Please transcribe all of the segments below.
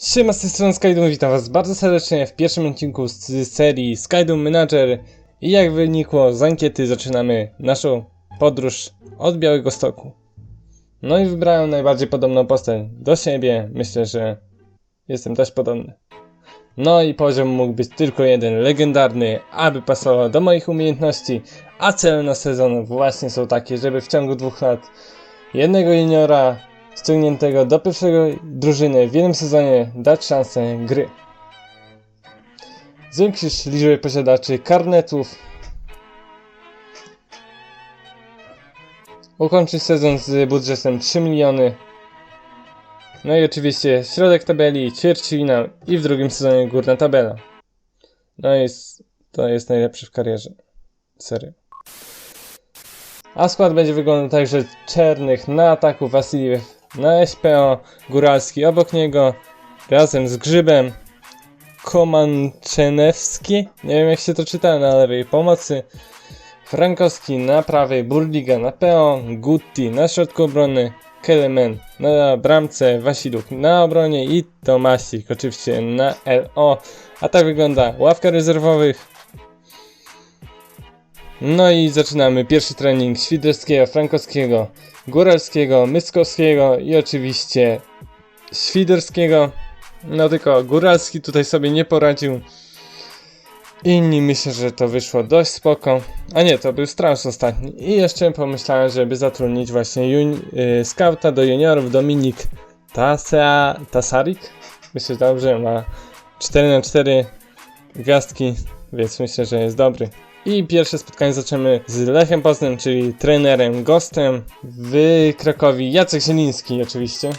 Siema, z tej strony Skydoom, witam was bardzo serdecznie w pierwszym odcinku z serii Skydoom Manager i jak wynikło z ankiety zaczynamy naszą podróż od Białego Stoku. No i wybrałem najbardziej podobną postać do siebie, myślę, że jestem też podobny. No i poziom mógł być tylko jeden, legendarny, aby pasował do moich umiejętności, a cele na sezon właśnie są takie, żeby w ciągu dwóch lat jednego juniora ściągniętego do pierwszego drużyny w jednym sezonie dać szansę gry. Zwiększyć liczbę posiadaczy karnetów. Ukończyć sezon z budżetem 3 miliony. No i oczywiście środek tabeli, ćwierćfinał i w drugim sezonie górna tabela. No i to jest najlepszy w karierze. Serio. A skład będzie wyglądał tak, że Czernych na ataku, Wasiliew na SPO, Góralski obok niego, razem z Grzybem, Komanczenewski, nie wiem jak się to czyta, na lewej pomocy, Frankowski na prawej, Burliga na PO, Gutti na środku obrony, Kelemen na bramce, Wasiluk na obronie i Tomasik oczywiście na LO. A tak wygląda ławka rezerwowych. No i zaczynamy pierwszy trening Świderskiego, Frankowskiego, Góralskiego, Myskowskiego i oczywiście Świderskiego. No tylko Góralski tutaj sobie nie poradził. Inni myślę, że to wyszło dość spoko. A nie, to był Strauss ostatni. I jeszcze pomyślałem, żeby zatrudnić właśnie juni- y, skauta do juniorów Dominik Tasa Tasarik. Myślę, że dobrze, ma 4 na 4 gwiazdki, więc myślę, że jest dobry. I pierwsze spotkanie zaczniemy z Lechem Poznań, czyli trenerem, gostem w Krakowie, Jacek Zieliński oczywiście.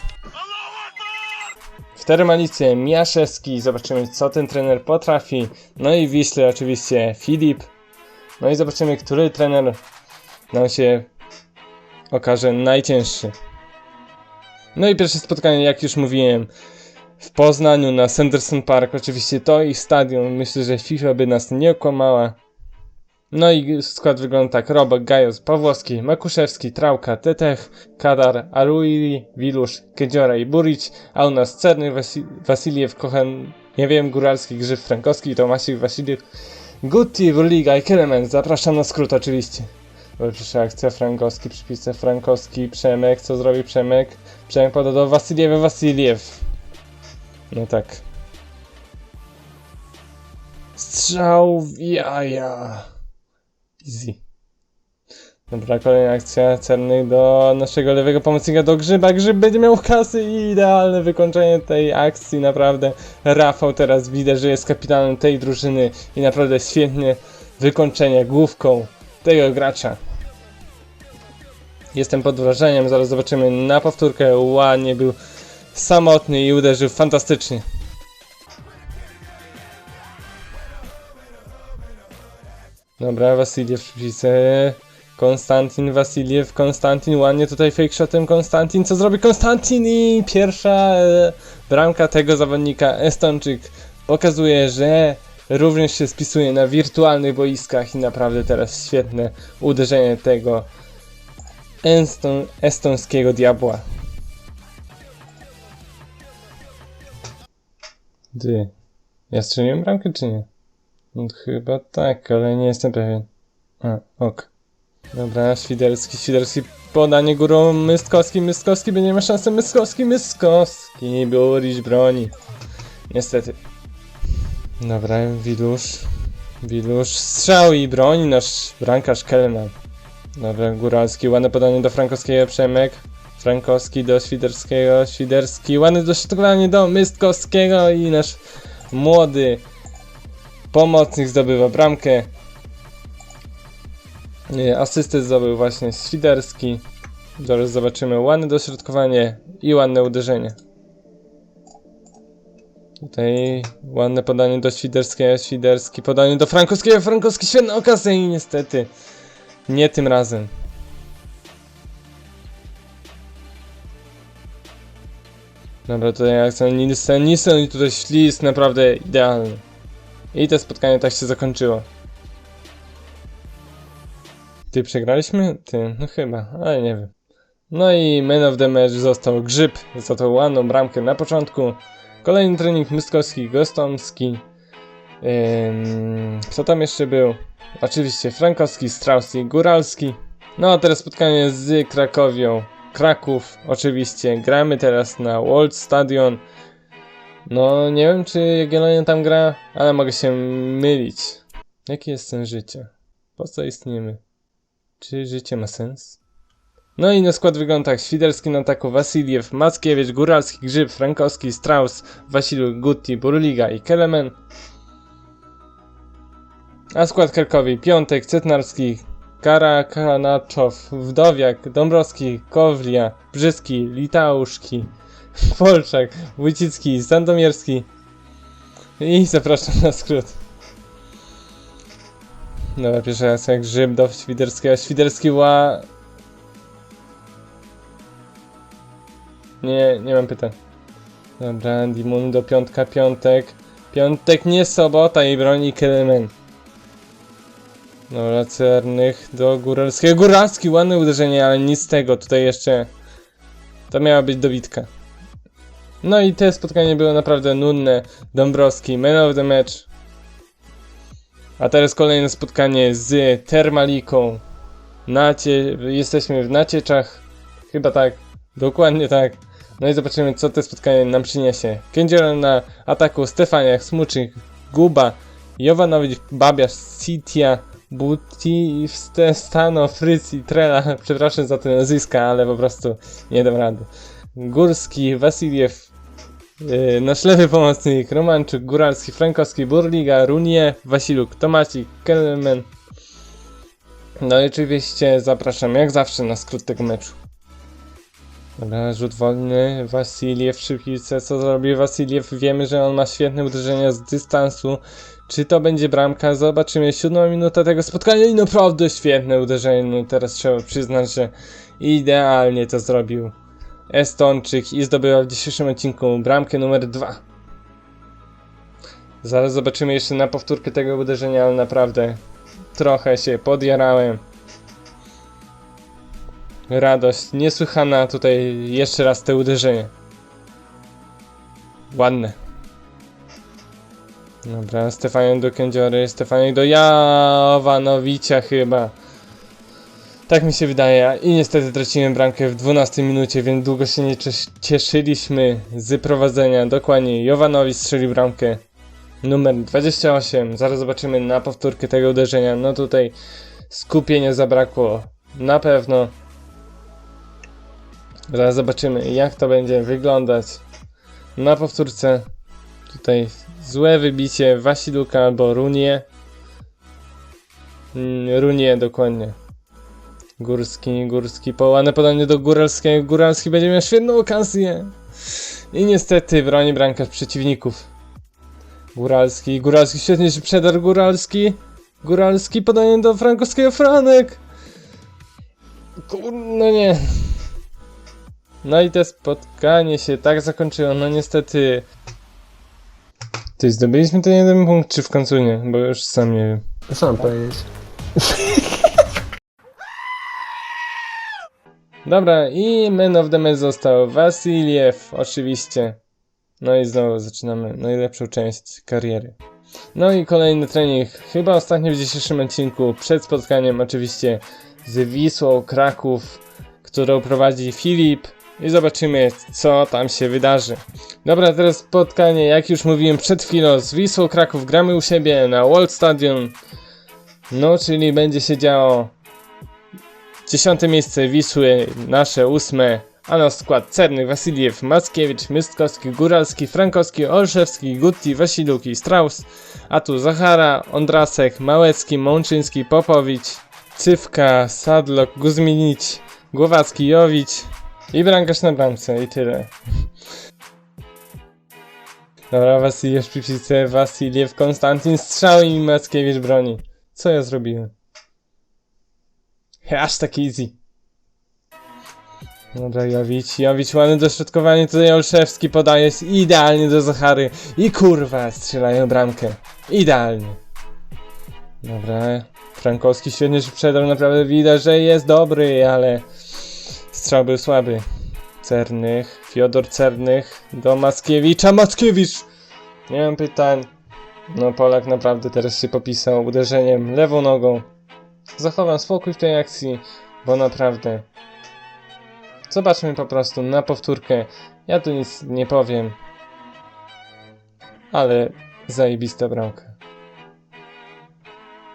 W Termalicie Miaszewski, zobaczymy co ten trener potrafi. No i w Wiśle oczywiście Filip. No i zobaczymy, który trener nam się okaże najcięższy. No i pierwsze spotkanie, jak już mówiłem, w Poznaniu na Sanderson Park. Oczywiście to ich stadion. Myślę, że FIFA by nas nie okłamała. No i skład wygląda tak. Robek, Gajos, Pawłowski, Makuszewski, Trałka, Tetech, Kadar, Aruiri, Wilusz, Kedziora i Burić, a u nas Cerny, Wasi Wasiliew, Kochen, nie wiem, Góralski, Grzyb, Frankowski, Tomasik, Wasiliew, Gutti, Burliga i Kelemen. Zapraszam na skrót oczywiście. Pierwsza akcja Frankowski, przypisę Frankowski, Przemek, co zrobi Przemek? Przemek poda do Wasiliewa, Wasiliew. No tak. Strzał w jaja. Dobra, kolejna akcja Cernych do naszego lewego pomocnika, do Grzyba. Grzyb będzie miał kasy i idealne wykończenie tej akcji, naprawdę. Rafał teraz widać, że jest kapitanem tej drużyny i naprawdę świetne wykończenie główką tego gracza. Jestem pod wrażeniem, zaraz zobaczymy na powtórkę. Ładnie był samotny i uderzył fantastycznie. Dobra, Wasiliew przypisę. Konstantin Wasiliew, Konstantin, ładnie tutaj fake shotem Konstantin, co zrobi Konstantin i pierwsza e, bramka tego zawodnika Estonczyk pokazuje, że również się spisuje na wirtualnych boiskach i naprawdę teraz świetne uderzenie tego Eston, estońskiego diabła. Ty, ja strzeliłem bramkę czy nie? No, chyba tak, ale nie jestem pewien. A, ok. Dobra, Świderski, Świderski, podanie górą, Mystkowski, Mystkowski, będzie miał szansę, Mystkowski, Mystkowski, Burić broni. Niestety. Dobra, Wilusz, Wilusz, strzał i broni nasz bramkarz Kelman. Dobra, Góralski, ładne podanie do Frankowskiego, Przemek. Frankowski do Świderskiego, Świderski, ładne dośrodkowanie do Mystkowskiego i nasz młody pomocnik zdobywa bramkę. Nie, Asystę zdobył właśnie Świderski. Zaraz zobaczymy ładne dośrodkowanie i ładne uderzenie. Tutaj ładne podanie do Świderskiego, Świderski, podanie do Frankowskiego, Frankowski, świetna okazja i niestety nie tym razem. Dobra, tutaj akcja Nilsen, Nilsen i tutaj ślizg naprawdę idealny. I to spotkanie tak się zakończyło. Ty przegraliśmy? Ty, no chyba, ale nie wiem. No i man of the match został Grzyb za tą ładną bramkę na początku. Kolejny trening Mystkowski, Gostomski. Ym, kto tam jeszcze był? Oczywiście Frankowski, Strauss i Góralski. No a teraz spotkanie z Krakowią. Kraków, oczywiście. Gramy teraz na World Stadion. No, nie wiem, czy Jagiellonia tam gra, ale mogę się mylić. Jakie jest sens życia? Po co istniejemy? Czy życie ma sens? No i na skład wygląda tak. Świderski na ataku, Wasiliew, Mackiewicz, Góralski, Grzyb, Frankowski, Strauss, Wasilu, Gutti, Burliga i Kelemen. A skład Krakowi, Piątek, Cytnarski, Karakanaczow, Wdowiak, Dąbrowski, Kowlia, Brzyski, Litauszki, Polczak, Wójcicki, Sandomierski i zapraszam na skrót. Dobra, pierwszy raz jak Grzyb do Świderskiego, Świderski ła... Nie, nie mam pytań. Dobra, do piątka, piątek. Piątek, nie sobota i broni Kelemen. Dobra, Cernych do Góralskiego. Góralski, ładne uderzenie, ale nic z tego. Tutaj jeszcze... To miała być dobitka. No i te spotkanie było naprawdę nudne. Dąbrowski, man of the match. A teraz kolejne spotkanie z Termaliką. Nacie... Jesteśmy w Nacieczach. Chyba tak. Dokładnie tak. No i zobaczymy, co to spotkanie nam przyniesie. Kędziora na ataku, Stefaniak, Smuczyk, Guba, Jovanowicz, Babiarz, Sitia, Buti, Stano, Fryc i Trela. Przepraszam za te nazwiska, ale po prostu nie dam rady. Górski, Wasiliew, yy, nasz lewy pomocnik, Romanczyk, Góralski, Frankowski, Burliga, Runie, Wasiluk, Tomacik, Kelman. No i oczywiście zapraszam jak zawsze na skrót tego meczu. Dobra, rzut wolny, Wasiliew w szybkice, co zrobi Wasiliew? Wiemy, że on ma świetne uderzenia z dystansu. Czy to będzie bramka? Zobaczymy. Siódma minuta tego spotkania i naprawdę świetne uderzenie. No teraz trzeba przyznać, że idealnie to zrobił Estonczyk i zdobyła w dzisiejszym odcinku bramkę numer dwa. Zaraz zobaczymy jeszcze na powtórkę tego uderzenia, ale naprawdę trochę się podjarałem. Radość niesłychana tutaj jeszcze raz te uderzenie. Ładne. Dobra, Stefaniak do Kędziory, Stefaniak do Jawanowicia chyba. Tak mi się wydaje. I niestety traciłem bramkę w 12 minucie, więc długo się nie cies- cieszyliśmy z prowadzenia. Dokładnie, Jovanowicz strzelił bramkę. Numer 28. Zaraz zobaczymy na powtórkę tego uderzenia. No tutaj skupienia zabrakło. Na pewno. Zaraz zobaczymy, jak to będzie wyglądać na powtórce. Tutaj złe wybicie Wasiluka albo Runie. Mm, Runie dokładnie. Górski, Górski, połane podanie do Góralskiego. Góralski będzie miał świetną okazję. I niestety broni bramkarz przeciwników. Góralski, Góralski świetnie się przedarł Góralski. Góralski podanie do Frankowskiego Franek. No nie. No i to spotkanie się tak zakończyło, no niestety. Ty zdobyliśmy ten jeden punkt, czy w końcu nie? Bo już sam nie wiem. Sam powiedzieć. Dobra, i man of the match został Wasiliew, oczywiście. No i znowu zaczynamy najlepszą część kariery. No i kolejny trening, chyba ostatni w dzisiejszym odcinku, przed spotkaniem oczywiście z Wisłą Kraków, którą prowadzi Filip. I zobaczymy, co tam się wydarzy. Dobra, teraz spotkanie, jak już mówiłem przed chwilą, z Wisłą Kraków gramy u siebie na World Stadium. No, czyli będzie się działo Dziesiąte miejsce Wisły, nasze ósme, a na skład Cerny, Wasiliew, Mackiewicz, Mystkowski, Góralski, Frankowski, Olszewski, Gutti, Wasiluki, Strauss, a tu Zachara, Ondrasek, Małecki, Mączyński, Popowicz, Cywka, Sadlok, Guzminić, Głowacki, Jowicz i bramkarz na bramce i tyle. Dobra, Wasiliew w piłce, Wasiliew, Konstantin, strzał i Mackiewicz broni. Co ja zrobiłem? Tak easy. Dobra, Jowicz, Jowicz, ładne dośrodkowanie, tutaj Olszewski podaje idealnie do Zachary i kurwa, strzelają bramkę. Idealnie. Dobra, Frankowski świetnie się przedał, naprawdę widać, że jest dobry, ale strzał był słaby. Cernych, Fiodor Cernych do Mackiewicza. Mackiewicz! Nie mam pytań. No, Polak naprawdę teraz się popisał uderzeniem lewą nogą. Zachowam spokój w tej akcji, bo naprawdę. Zobaczmy po prostu na powtórkę. Ja tu nic nie powiem. Ale zajebista bramka.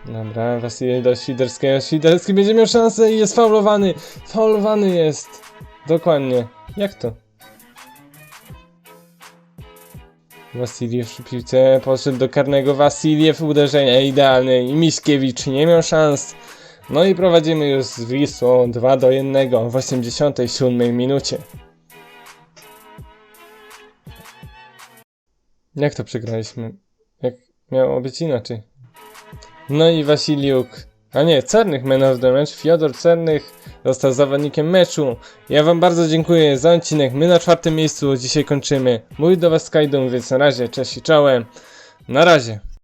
Dobra, Wasilij do Świderskiego. Świderski będzie miał szansę i jest faulowany. Faulowany jest. Dokładnie. Jak to? Wasiliew przy piłce poszedł do karnego. Wasiliew uderzenia idealne i Miśkiewicz nie miał szans. No i prowadzimy już z Wisłą 2 do 1 w 87 minucie. Jak to przegraliśmy? Jak miało być inaczej? No i Wasiliuk, a nie, Cernych man of the match, Fiodor Cernych został zawodnikiem meczu. Ja wam bardzo dziękuję za odcinek, my na czwartym miejscu dzisiaj kończymy. Mój do was Skajdum, więc na razie, cześć i czołem. Na razie.